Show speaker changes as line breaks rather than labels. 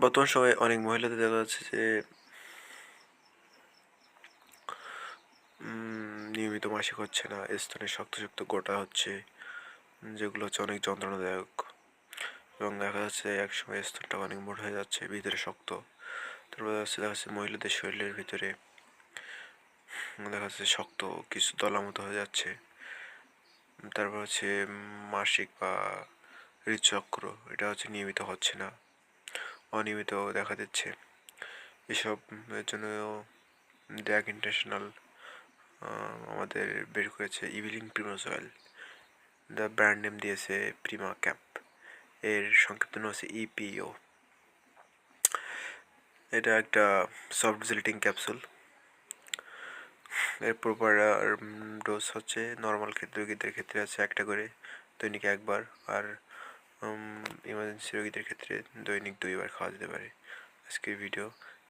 বর্তমান সময়ে অনেক মহিলাদের দেখা যাচ্ছে যে নিয়মিত মাসিক হচ্ছে না, স্তনে শক্ত শক্ত গোটা হচ্ছে যেগুলো হচ্ছে অনেক যন্ত্রণাদায়ক। এবং দেখা যাচ্ছে একসময় স্তনটা অনেক মোটা হয়ে যাচ্ছে, ভিতরে শক্ত। তারপর দেখা যাচ্ছে দেখা যাচ্ছে মহিলাদের শরীরের ভিতরে দেখা যাচ্ছে শক্ত কিছু দলা মতো হয়ে যাচ্ছে। তারপর হচ্ছে মাসিক বা ঋতুচক্র, এটা হচ্ছে নিয়মিত হচ্ছে না। অনিয়মিত দেখা দিচ্ছে। এসব এর জন্য ড্যাক ইন্টারন্যাশনাল আমাদের বের করেছে ইভিলিং primrose oil the brand name দিয়েছে প্রিমা ক্যাম্প এর সংক্ষিপ্ত নাম হচ্ছে ইপিও এটা একটা সফট জিল্টিং ক্যাপসুল এর প্রপার ডোজ হচ্ছে নর্মাল রোগীদের ক্ষেত্রে আছে একটা করে, দৈনিক একবার। আর ইমার্জেন্সি রোগীদের ক্ষেত্রে দৈনিক দুইবার খাওয়া যেতে পারে। আজকের ভিডিও